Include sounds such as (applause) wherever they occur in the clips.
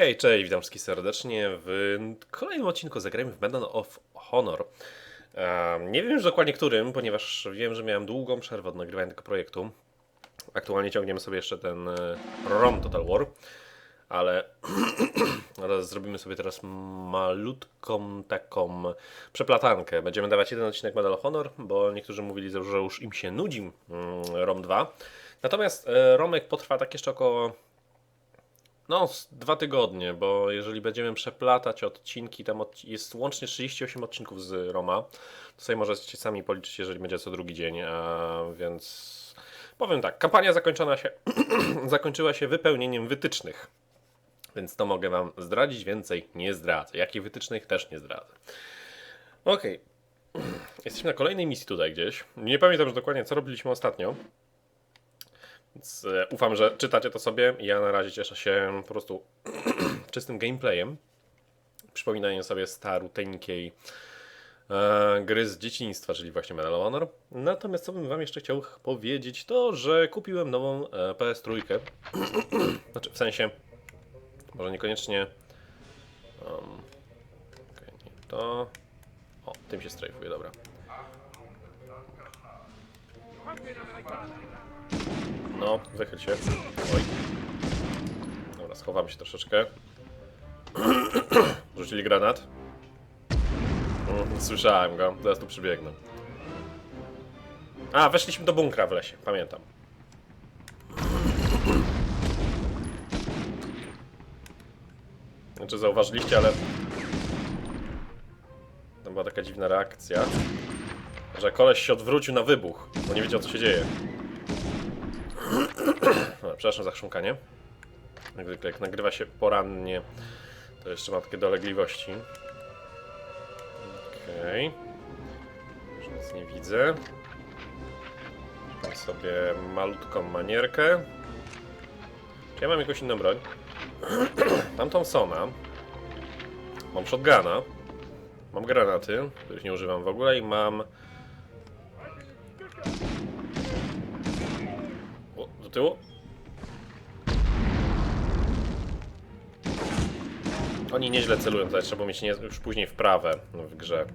Hej, cześć, witam wszystkich serdecznie w kolejnym odcinku Zagrajmy w Medal of Honor. Nie wiem już dokładnie którym, ponieważ wiem, że miałem długą przerwę od nagrywania tego projektu. Aktualnie ciągniemy sobie jeszcze ten e, ROM Total War, ale, (clears throat) ale zrobimy sobie teraz malutką taką przeplatankę. Będziemy dawać jeden odcinek Medal of Honor, bo niektórzy mówili, że już im się nudzi mm, ROM 2. Natomiast e, Romek potrwa tak jeszcze około no, dwa tygodnie, bo jeżeli będziemy przeplatać odcinki, tam od, jest łącznie 38 odcinków z Roma, to sobie możecie sami policzyć, jeżeli będzie co drugi dzień, a więc powiem tak, kampania zakończona się, (clears throat) zakończyła się wypełnieniem wytycznych, więc to mogę Wam zdradzić, więcej nie zdradzę. Jakich wytycznych też nie zdradzę. Okej, (clears throat) jesteśmy na kolejnej misji tutaj gdzieś, nie pamiętam już dokładnie co robiliśmy ostatnio, więc e, ufam, że czytacie to sobie. Ja na razie cieszę się po prostu (clears throat) czystym gameplayem. Przypominaniem sobie staruteńkiej e, gry z dzieciństwa, czyli właśnie Medal of Honor. Natomiast co bym wam jeszcze chciał powiedzieć, to że kupiłem nową e, PS3. (clears throat) znaczy w sensie, może niekoniecznie... Um, okej, nie to... O, tym się strajfuje, dobra. No, wychyl się. Oj. Dobra, schowamy się troszeczkę. (clears throat) Rzucili granat. Mm, Słyszałem go, zaraz tu przybiegnę. A, weszliśmy do bunkra w lesie, pamiętam. Znaczy zauważyliście, ale... Tam była taka dziwna reakcja, że koleś się odwrócił na wybuch, bo nie wiedział co się dzieje. Przepraszam za chrząkanie. Jak zwykle, jak nagrywa się porannie, to jeszcze ma takie dolegliwości. Okej. Już nic nie widzę. Mam sobie malutką manierkę. Czy ja mam jakąś inną broń? (clears throat) mam Thompsona. Mam shotguna. Mam granaty, których nie używam w ogóle i mam... O, do tyłu. Oni nieźle celują, tutaj trzeba mieć nie, już później wprawę w grze.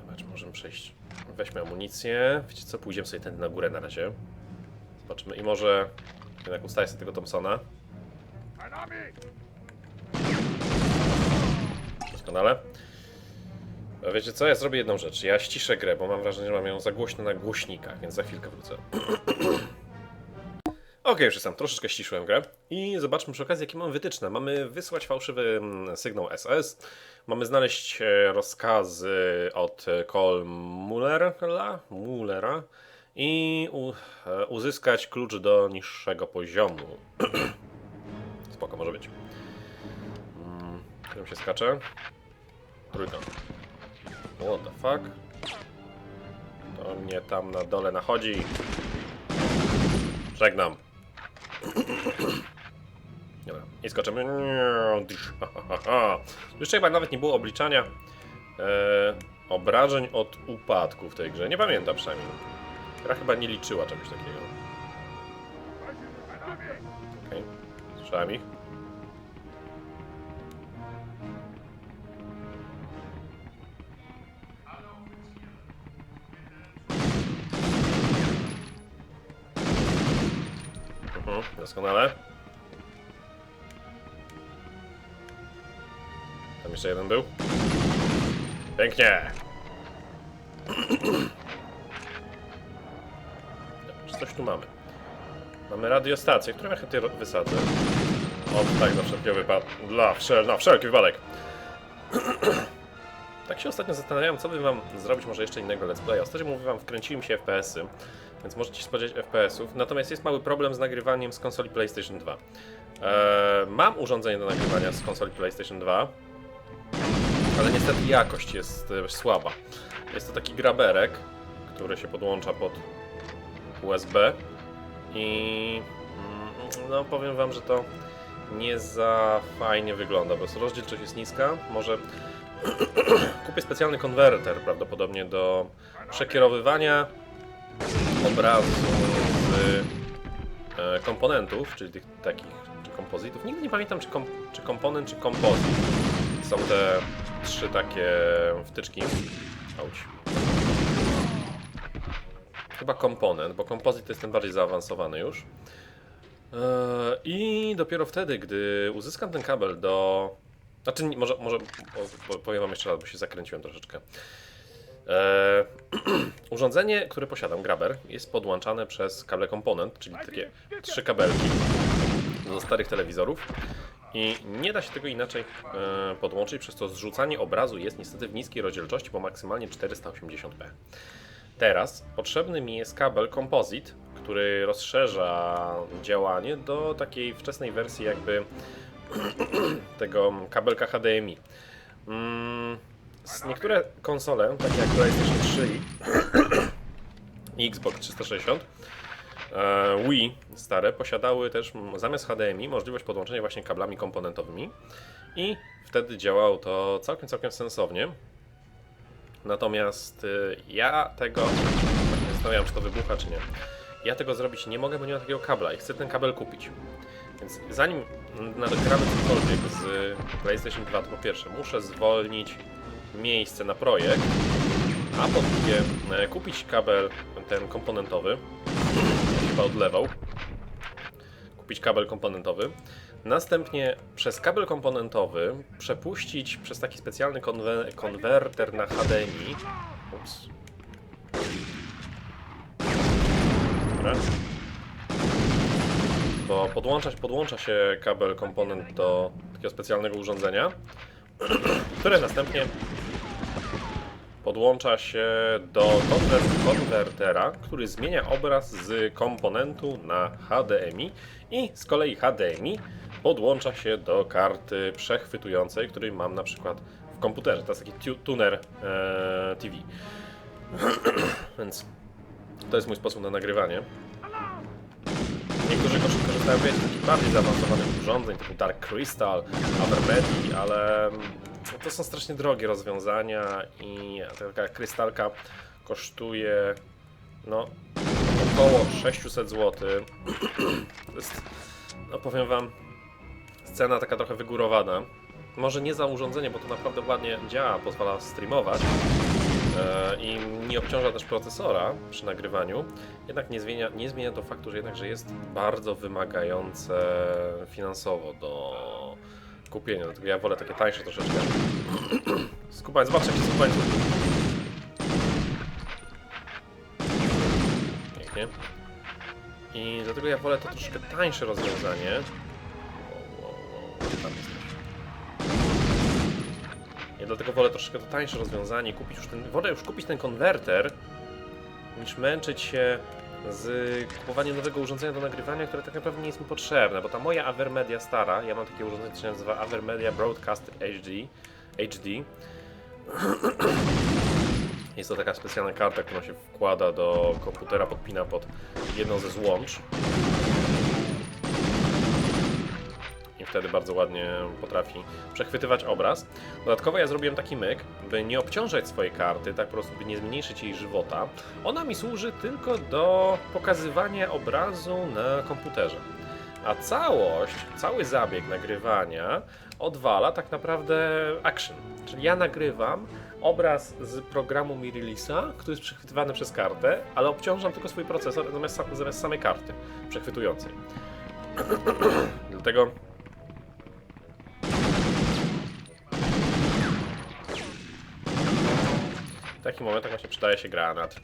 Zobacz, możemy przejść. Weźmy amunicję. Wiecie co, pójdziemy sobie ten na górę na razie. Zobaczymy i może jednak ustaję sobie tego Thompsona. Doskonale. A Wiecie co, ja zrobię jedną rzecz. Ja ściszę grę, bo mam wrażenie, że mam ją za głośno na głośnikach, więc za chwilkę wrócę. (clears throat) Okej, już jestem. Troszeczkę ściszyłem grę. I zobaczmy przy okazji, jakie mamy wytyczne. Mamy wysłać fałszywy mm, sygnał SS. Mamy znaleźć e, rozkazy od e, Col Mullera, Mullera i e, uzyskać klucz do niższego poziomu. (clears throat) Spoko, może być. Mm, którym się skacze? Trójką. What the fuck? To mnie tam na dole nachodzi. Żegnam. Dobra, i skoczymy. (laughs) Jeszcze chyba nawet nie było obliczania e, obrażeń od upadku w tej grze. Nie pamiętam przynajmniej. Gra chyba nie liczyła czegoś takiego. Okej, słyszałem ich. Doskonale. Tam jeszcze jeden był. Pięknie! (clears throat) Czy coś tu mamy? Mamy radiostację, którą ja chętnie wysadzę. O, tak, na wszelki wypadek. Dla wszel na wszelki wypadek. (clears throat) tak się ostatnio zastanawiałem, co by wam zrobić może jeszcze innego let's playa. Ostatnio mówię wam, wkręciły mi się FPS-y, więc możecie się spodziewać FPS-ów. Natomiast jest mały problem z nagrywaniem z konsoli PlayStation 2. Eee, mam urządzenie do nagrywania z konsoli PlayStation 2, ale niestety jakość jest e, słaba. Jest to taki graberek, który się podłącza pod USB i mm, no powiem wam, że to nie za fajnie wygląda, bo rozdzielczość jest niska. Może (clears throat) kupię specjalny konwerter prawdopodobnie do przekierowywania obrazu z e, komponentów, czyli tych takich kompozytów. Nigdy nie pamiętam, czy, kom, czy komponent, czy kompozyt. Są te trzy takie wtyczki. Auć. Chyba komponent, bo kompozyt jest ten bardziej zaawansowany już. Eee, I dopiero wtedy, gdy uzyskam ten kabel do. Znaczy, może, może powiem Wam jeszcze raz, bo się zakręciłem troszeczkę. Eee, (clears throat) urządzenie, które posiadam, Grabber, jest podłączane przez kable komponent, czyli takie trzy kabelki do starych telewizorów. I nie da się tego inaczej e, podłączyć, przez to zrzucanie obrazu jest niestety w niskiej rozdzielczości, bo maksymalnie 480p. Teraz potrzebny mi jest kabel Composite, który rozszerza działanie do takiej wczesnej wersji jakby (clears throat) tego kabelka HDMI. Mm, s- niektóre konsole, takie jak PlayStation 3 i (clears throat) Xbox 360, e, Wii stare, posiadały też zamiast HDMI możliwość podłączenia właśnie kablami komponentowymi i wtedy działało to całkiem, całkiem sensownie. Natomiast y, ja tego. Zastanawiam, czy to wybucha, czy nie. Ja tego zrobić nie mogę, bo nie mam takiego kabla i chcę ten kabel kupić. Więc zanim nagramy cokolwiek z PlayStation 2, to po pierwsze muszę zwolnić miejsce na projekt, a po drugie e, kupić kabel ten komponentowy. (clears throat) Chyba odlewał. Kupić kabel komponentowy. Następnie przez kabel komponentowy przepuścić przez taki specjalny konwe- konwerter na HDMI. Ups. Dobra. Bo podłączać, podłącza się kabel komponent do takiego specjalnego urządzenia, (clears throat) które następnie podłącza się do konwer- konwertera, który zmienia obraz z komponentu na HDMI i z kolei HDMI podłącza się do karty przechwytującej, której mam na przykład w komputerze. To jest taki tu- tuner e, TV. (clears throat) Więc to jest mój sposób na nagrywanie. Niektórzy korzystają z takich bardziej zaawansowanych urządzeń typu Dark Crystal, Avermeti, ale mm, to są strasznie drogie rozwiązania i taka krystalka kosztuje no około 600 zł. To jest, no powiem wam, scena taka trochę wygórowana. Może nie za urządzenie, bo to naprawdę ładnie działa, pozwala streamować e, i nie obciąża też procesora przy nagrywaniu. Jednak nie zmienia, nie zmienia to faktu, że jednakże jest bardzo wymagające finansowo do kupienia. Dlatego ja wolę takie tańsze troszeczkę. (clears throat) Skupań, zobacz jakie skupańcu. Pięknie. I dlatego ja wolę to troszkę tańsze rozwiązanie. Wow, wow, wow, tam jesteś. Ja dlatego wolę troszkę to tańsze rozwiązanie kupić już ten. Wolę już kupić ten konwerter, niż męczyć się z kupowaniem nowego urządzenia do nagrywania, które tak naprawdę nie jest mi potrzebne, bo ta moja Avermedia stara, ja mam takie urządzenie, które się nazywa Avermedia Broadcast HD, HD. (clears throat) Jest to taka specjalna karta, którą się wkłada do komputera, podpina pod jedną ze złącz. I wtedy bardzo ładnie potrafi przechwytywać obraz. Dodatkowo ja zrobiłem taki myk, by nie obciążać swojej karty, tak po prostu by nie zmniejszyć jej żywota. Ona mi służy tylko do pokazywania obrazu na komputerze. A całość, cały zabieg nagrywania odwala tak naprawdę action. Czyli ja nagrywam obraz z programu Mirrorlisa, który jest przechwytywany przez kartę, ale obciążam tylko swój procesor zamiast, zamiast samej karty przechwytującej. (clears throat) Dlatego w takich momentach właśnie przydaje się granat.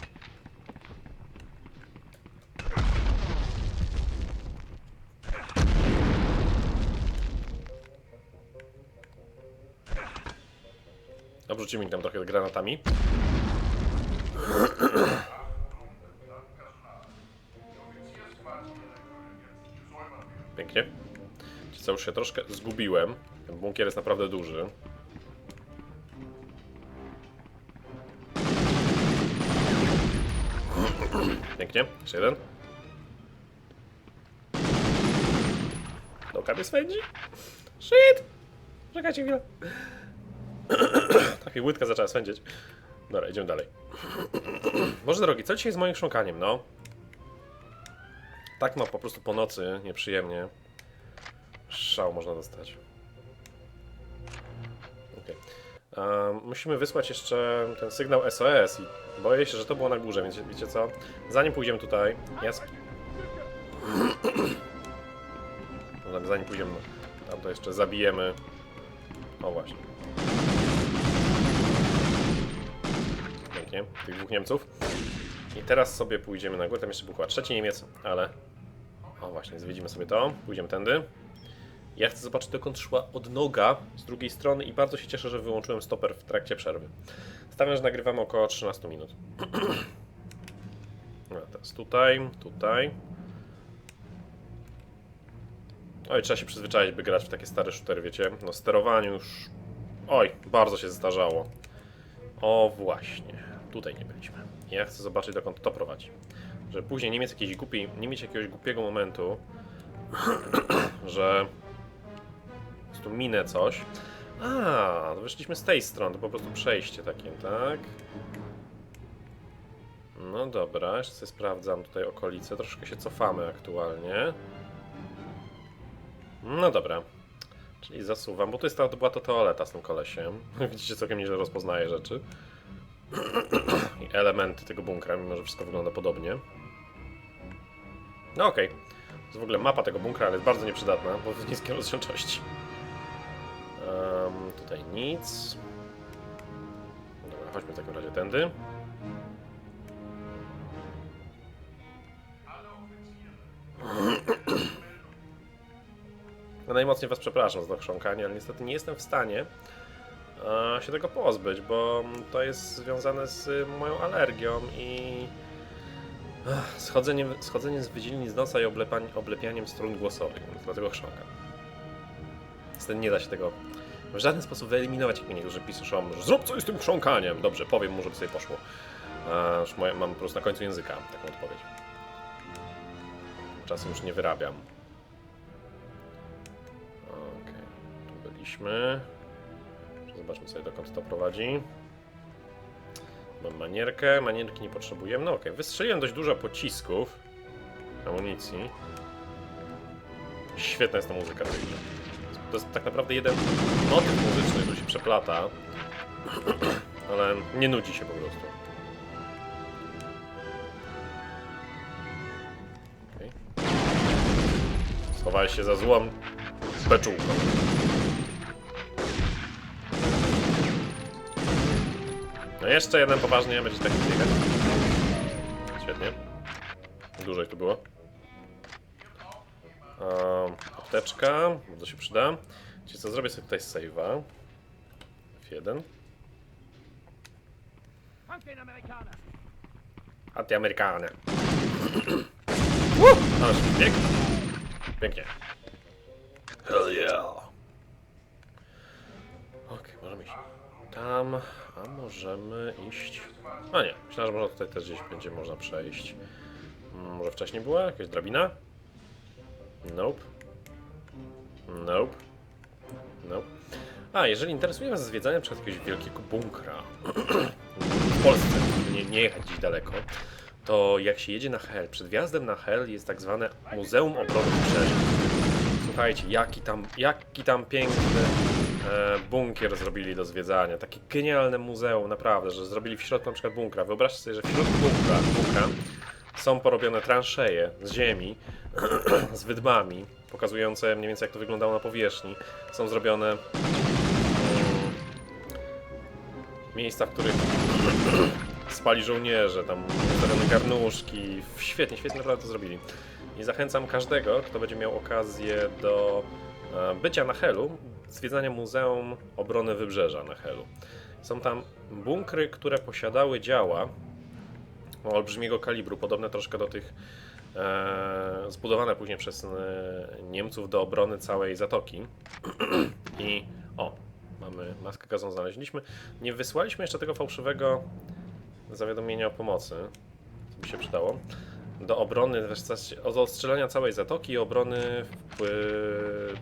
Obrzucimy ich tam trochę granatami. Pięknie. Co już się troszkę zgubiłem. Ten bunkier jest naprawdę duży. Pięknie. Jeszcze jeden. No, kabie swędzi. Shit! Czekajcie chwilę. (clears throat) Tak, i łydka zaczęła swędzić. Dobra, idziemy dalej. (clears throat) Boże drogi, co dzisiaj z moim chrząkaniem, no? Tak ma po prostu po nocy, nieprzyjemnie. Szał można dostać. Musimy wysłać jeszcze ten sygnał SOS i boję się, że to było na górze, więc wiecie co? Zanim pójdziemy tutaj, ja... (clears throat) Zanim pójdziemy tam, to jeszcze zabijemy... O właśnie. Pięknie, tych dwóch Niemców. I teraz sobie pójdziemy na górę, tam jeszcze był chyba trzeci Niemiec, ale... O właśnie, zwiedzimy sobie to, pójdziemy tędy. Ja chcę zobaczyć dokąd szła odnoga z drugiej strony i bardzo się cieszę, że wyłączyłem stoper w trakcie przerwy. Stawiam, że nagrywamy około 13 minut. (clears throat) No, teraz tutaj, tutaj. Oj, trzeba się przyzwyczaić, by grać w takie stare shootery, wiecie? No, sterowaniu już... Oj, bardzo się zestarzało. O, właśnie. Tutaj nie byliśmy. Ja chcę zobaczyć, dokąd to prowadzi. Żeby później nie mieć, jakiejś głupiej, nie mieć jakiegoś głupiego momentu, (clears throat) że minę coś. A, wyszliśmy z tej strony, to po prostu przejście takie, tak? No dobra, jeszcze sobie sprawdzam tutaj okolice. Troszkę się cofamy aktualnie. No dobra. Czyli zasuwam, bo to, jest ta, to była to toaleta z tym kolesiem. (laughs) Widzicie, całkiem nieźle rozpoznaje rzeczy. (clears throat) I elementy tego bunkra, mimo że wszystko wygląda podobnie. No okej. To jest w ogóle mapa tego bunkra, ale jest bardzo nieprzydatna, bo w niskiej rozdzielczości. Em, tutaj nic. Dobra, chodźmy w takim razie tędy. No najmocniej Was przepraszam za to chrząkanie, ale niestety nie jestem w stanie e, się tego pozbyć, bo to jest związane z moją alergią i schodzeniem, schodzeniem z wydzielin z nosa i oblepianiem strun głosowych, więc dlatego chrząkam. Niestety nie da się tego w żaden sposób wyeliminować, jak mi niektórzy piszą, że zrób coś z tym chrząkaniem. Dobrze, powiem mu, żeby sobie poszło. A, już moje, mam po prostu na końcu języka taką odpowiedź. Czasem już nie wyrabiam. Okej, tu byliśmy. Zobaczmy sobie dokąd to prowadzi. Mam manierkę, manierki nie potrzebujemy. No okej, wystrzeliłem dość dużo pocisków, amunicji. Świetna jest ta muzyka. To jest tak naprawdę jeden motyw muzyczny, który się przeplata, (clears throat) ale nie nudzi się po prostu. Okej. Schowałeś się za złą beczułką. No jeszcze jeden poważnie będzie taki biegać. Świetnie. Dużo ich tu było. Apteczka, bardzo się przyda. Czyli co, zrobię sobie tutaj save'a. F1. Amerikaner. Antyamerykane. (clears throat) Woo! Ależ bieg. Pięknie. Hell yeah. Okej, możemy iść tam, a możemy iść... A nie, myślałem, że może tutaj też gdzieś będzie można przejść. Mm, Może wcześniej była jakaś drabina? Nope. Nope. Nope. A, jeżeli interesuje Was zwiedzanie przykład jakiegoś wielkiego bunkra (clears throat) w Polsce, nie, nie jechać gdzieś daleko, to jak się jedzie na Hel, przed wjazdem na Hel jest tak zwane Muzeum Obrony Wybrzeża. Słuchajcie, jaki tam, jaki tam piękny e, bunkier zrobili do zwiedzania. Takie genialne muzeum, naprawdę, że zrobili w środku na przykład bunkra. Wyobraźcie sobie, że w środku bunkra, bunkra są porobione transzeje z ziemi, (clears throat) z wydmami, pokazujące mniej więcej jak to wyglądało na powierzchni. Są zrobione mm, miejsca, w których (clears throat) spali żołnierze, tam ustawione garnuszki. Świetnie, świetnie naprawdę to zrobili. I zachęcam każdego, kto będzie miał okazję do e, bycia na Helu, zwiedzania Muzeum Obrony Wybrzeża na Helu. Są tam bunkry, które posiadały działa olbrzymiego kalibru, podobne troszkę do tych zbudowane później przez e, Niemców do obrony całej zatoki. (clears throat) I o, mamy maskę gazową znaleźliśmy. Nie wysłaliśmy jeszcze tego fałszywego zawiadomienia o pomocy, co by się przydało. Do obrony, do ostrzelania całej zatoki i obrony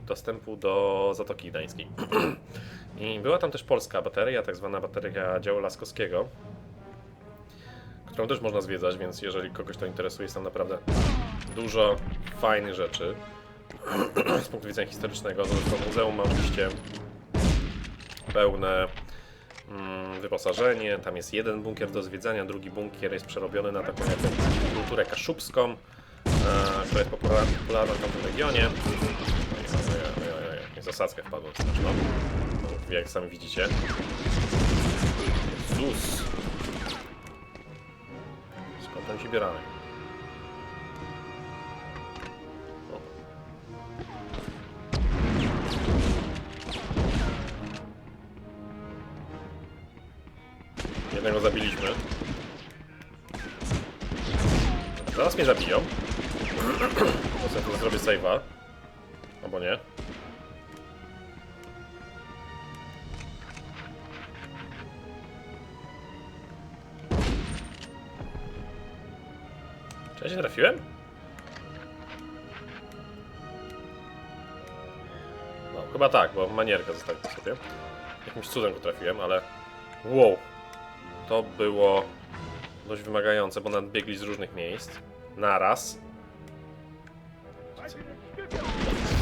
dostępu do Zatoki Gdańskiej. (clears throat) I była tam też polska bateria, tak zwana bateria działu Laskowskiego, którą też można zwiedzać, więc jeżeli kogoś to interesuje, jest tam naprawdę dużo fajnych rzeczy (clears throat) z punktu widzenia historycznego. To, muzeum ma oczywiście pełne mm, wyposażenie. Tam jest jeden bunkier do zwiedzania, drugi bunkier jest przerobiony na taką jakąś kulturę kaszubską, e, która jest popularna, w tamtym regionie. Ojej. Zasadzkę wpadłem straszną. No, Jak sami widzicie. Jezus! On się bierany? O. Jednego zabiliśmy. Zaraz mnie zabiją. (clears throat) Zrobię save'a. Albo nie. Ja się trafiłem? No, chyba tak, bo manierkę zostawiłem sobie. Jakimś cudem go trafiłem, ale... Wow! To było dość wymagające, bo nadbiegli z różnych miejsc. Naraz.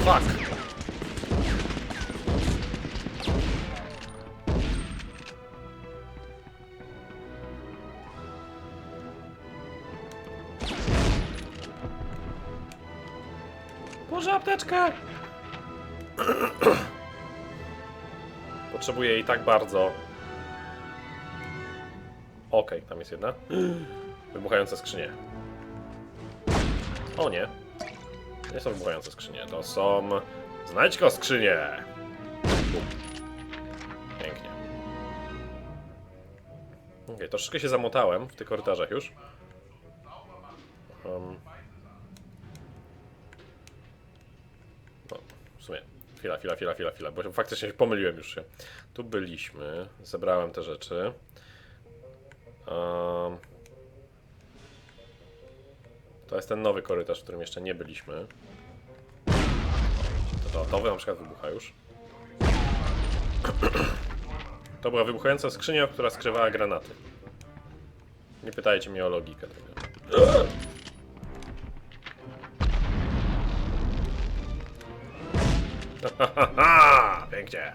Fuck! Apteczkę! (clears throat) Potrzebuję jej tak bardzo. Okej, tam jest jedna. (clears throat) Wybuchające skrzynie. O nie. Nie są wybuchające skrzynie, to są... Znajdź skrzynie! Pięknie. Okej, troszeczkę się zamotałem w tych korytarzach już. Chwila, chwila, chwila, chwila, chwila, bo faktycznie pomyliłem już się. Tu byliśmy, zebrałem te rzeczy. Um, to jest ten nowy korytarz, w którym jeszcze nie byliśmy. To, to, to na przykład wybucha już. (clears throat) To była wybuchająca skrzynia, która skrywała granaty. Nie pytajcie mnie o logikę tego. (laughs) Pięknie.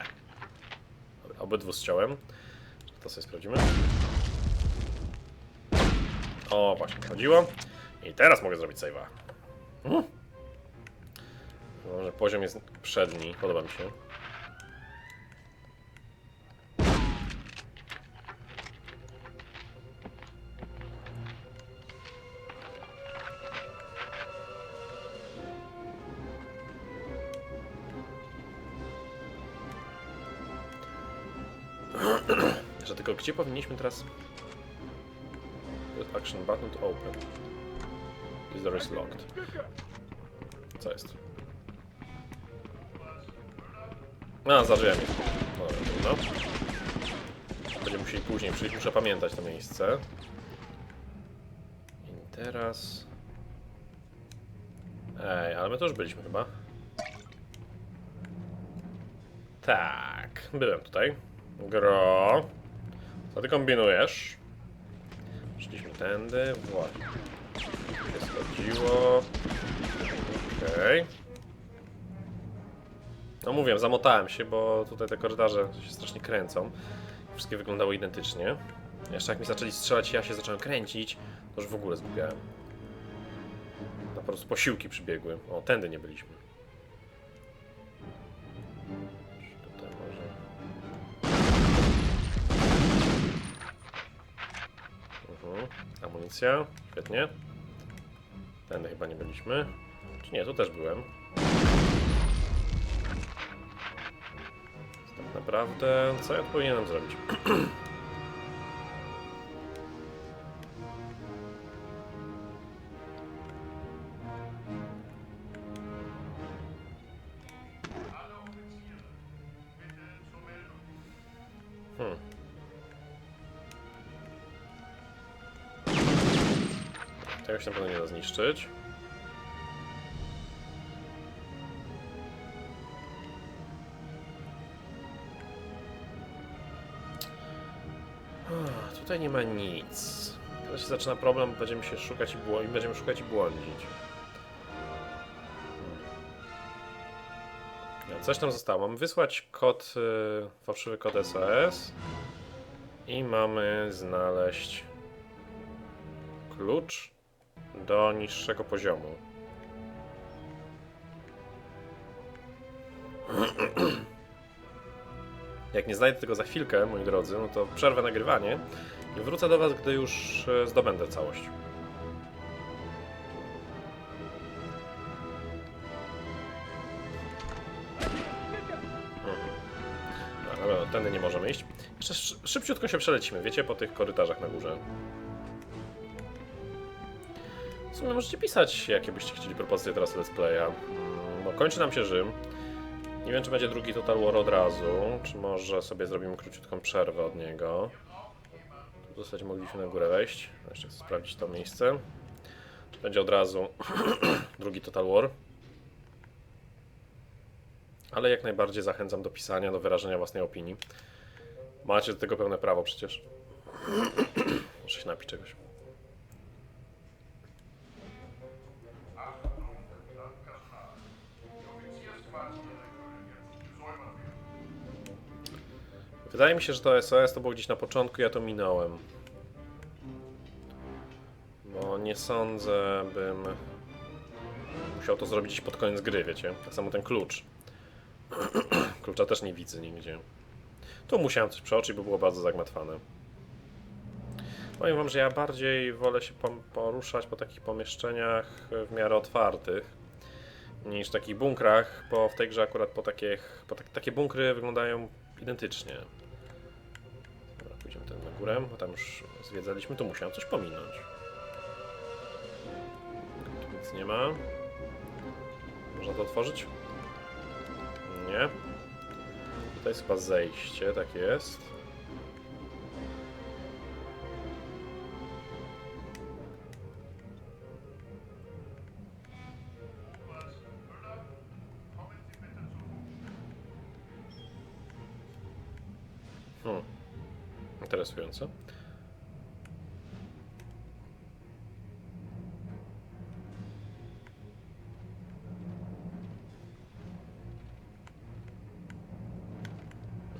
Dobra, obydwu strzałem. To sobie sprawdzimy. O, właśnie, chodziło. I teraz mogę zrobić save'a. Hmm. Może poziom jest przedni, podoba mi się. (clears throat) Że tylko gdzie powinniśmy teraz Use action button to open. This door is locked. Co jest? A, za drzwiami. No trudno. Będziemy musieli później przyjść, muszę pamiętać to miejsce. I teraz... Ej, ale my to już byliśmy chyba. Tak, byłem tutaj. Gro. Co ty kombinujesz? Szliśmy tędy, właśnie. Się schodziło. Okej. No mówię, zamotałem się, bo tutaj te korytarze się strasznie kręcą. Wszystkie wyglądały identycznie. Jeszcze jak mi zaczęli strzelać, ja się zacząłem kręcić, to już w ogóle zgubiałem. No po prostu posiłki przybiegły. O, tędy nie byliśmy. Amunicja, świetnie. Tędy chyba nie byliśmy. Czy nie, tu też byłem. Tak naprawdę, co ja powinienem zrobić? (clears throat) Tego się na pewno nie da zniszczyć. Tutaj nie ma nic. Teraz się zaczyna problem, będziemy się szukać i, błą będziemy szukać i błądzić. No, coś tam zostało. Mam wysłać kod, yy, fałszywy kod SOS i mamy znaleźć klucz do niższego poziomu. (clears throat) Jak nie znajdę tego za chwilkę, moi drodzy, no to przerwę nagrywanie i wrócę do Was, gdy już e, zdobędę całość. No, ale tędy nie możemy iść. Jeszcze szy- szybciutko się przelecimy, wiecie, po tych korytarzach na górze. Sumie możecie pisać, jakie byście chcieli propozycje teraz let's playa. Mm, Bo kończy nam się Rzym. Nie wiem, czy będzie drugi Total War od razu, czy może sobie zrobimy króciutką przerwę od niego. Tu zasadzie mogliśmy na górę wejść. Jeszcze chcę sprawdzić to miejsce. Będzie od razu (clears throat) drugi Total War. Ale jak najbardziej zachęcam do pisania, do wyrażenia własnej opinii. Macie do tego pełne prawo przecież. (clears throat) Muszę się napić czegoś. Wydaje mi się, że to SOS to było gdzieś na początku, ja to minąłem. Bo nie sądzę, bym musiał to zrobić gdzieś pod koniec gry, wiecie? Tak samo ten klucz. (clears throat) Klucza też nie widzę nigdzie. Tu musiałem coś przeoczyć, bo było bardzo zagmatwane. Powiem wam, że ja bardziej wolę się poruszać po takich pomieszczeniach w miarę otwartych niż takich bunkrach, bo w tej grze akurat po, takich, po tak, takie bunkry wyglądają identycznie. Pójdziemy ten na górę, bo tam już zwiedzaliśmy, tu musiałem coś pominąć. Tu nic nie ma. Można to otworzyć? Nie. Tutaj jest chyba zejście, tak jest.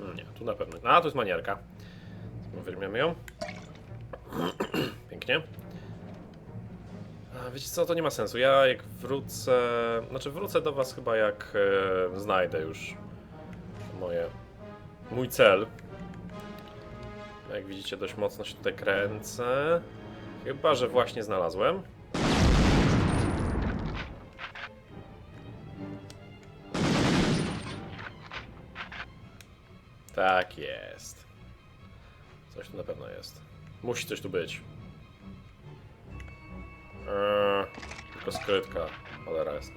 No Nie, tu na pewno. A, tu jest manierka. Weźmiemy ją. (clears throat) Pięknie. Wiecie co, to nie ma sensu. Ja jak wrócę... Znaczy wrócę do was chyba jak e, znajdę już moje... Mój cel. Jak widzicie, dość mocno się tutaj kręcę. Chyba, że właśnie znalazłem. Tak jest. Coś tu na pewno jest. Musi coś tu być. Eee, tylko skrytka. Cholera jest.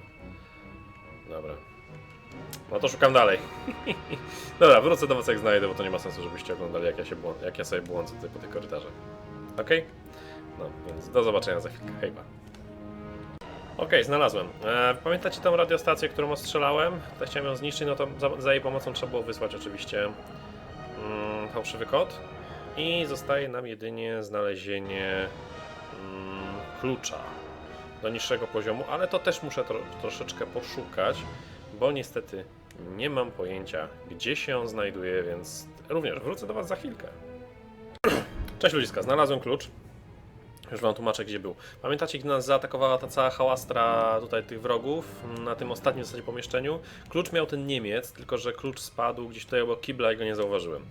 Dobra. No to szukam dalej. (laughs) Dobra, wrócę do was jak znajdę, bo to nie ma sensu, żebyście oglądali jak ja, się błąd- jak ja sobie błądzę tutaj po tych korytarzach. Okej? No, więc do zobaczenia za chwilkę. Hejba. Okej, znalazłem. E, pamiętacie tą radiostację, którą ostrzelałem? To chciałem ją zniszczyć, no to za, za jej pomocą trzeba było wysłać oczywiście mm, fałszywy kod. I zostaje nam jedynie znalezienie mm, klucza do niższego poziomu, ale to też muszę tro, troszeczkę poszukać, bo niestety nie mam pojęcia, gdzie się on znajduje, więc również wrócę do Was za chwilkę. (clears throat) Cześć ludziska, znalazłem klucz. Już wam tłumaczę, gdzie był. Pamiętacie, gdy nas zaatakowała ta cała hałastra tutaj tych wrogów na tym ostatnim w zasadzie pomieszczeniu? Klucz miał ten Niemiec, tylko że klucz spadł gdzieś tutaj obok kibla i go nie zauważyłem.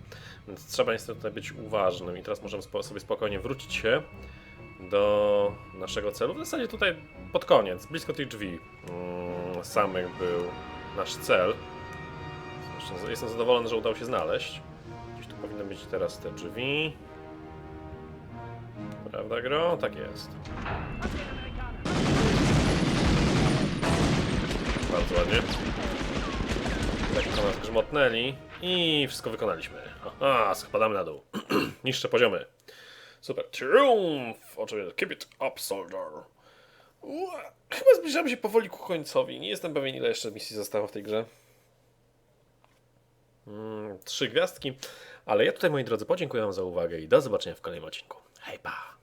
Więc trzeba niestety tutaj być uważnym i teraz możemy sobie spokojnie wrócić się do naszego celu. W zasadzie tutaj pod koniec, blisko tych drzwi mm, samych był nasz cel. Zresztą jestem zadowolony, że udało się znaleźć. Gdzieś tu powinny być teraz te drzwi. Prawda, gro? Tak jest. Bardzo ładnie. Lekko nas grzmotnęli i wszystko wykonaliśmy. Aha, spadamy na dół. (clears throat) Niższe poziomy. Super. Triumf! Oczywiście. Keep it up, soldier. Ua, Chyba zbliżamy się powoli ku końcowi. Nie jestem pewien, ile jeszcze misji zostało w tej grze. Mm, trzy gwiazdki. Ale ja tutaj, moi drodzy, podziękuję Wam za uwagę i do zobaczenia w kolejnym odcinku. Hej, pa!